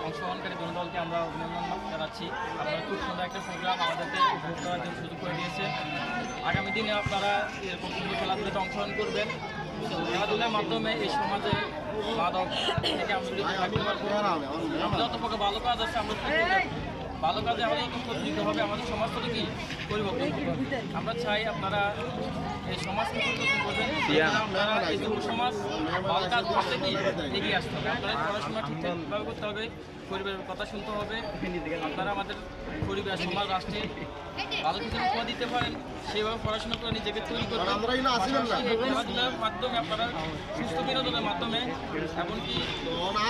অংশগ্রহণকারী দলকে আমরা অভিনন্দন জানাচ্ছি আপনারা খুব সুন্দর একটা প্রোগ্রাম আমাদেরকে উপভোগ করে দিয়েছে আগামী দিনে আপনারা এরকম সুন্দর খেলাধুলাতে অংশগ্রহণ করবেন খেলাধুলার মাধ্যমে এই সমাজে মাদক থেকে আমরা যত প্রকার ভালো কাজ আছে আমরা। ভালো কাজে আমাদের প্রতিনিধিত হবে আমাদের সমাজটাকে কি পরিবর্তন আমরা চাই আপনারা এই সমাজকে পরিবর্তন করবেন। আপনারা এই যুব সমাজ ভালো কাজ করতে কি এগিয়ে আসতে হবে। আপনারা পড়াশোনা ঠিকঠাকভাবে করতে হবে পরিবারের কথা শুনতে হবে। আপনারা আমাদের পরিবার সমাজ রাষ্ট্রে ভালো কিছু উপহার দিতে পারেন সেইভাবে পড়াশোনা করে নিজেকে তৈরি করবেন। খেলাধুলার মাধ্যমে আপনারা সুস্থ বিনোদনের মাধ্যমে এমনকি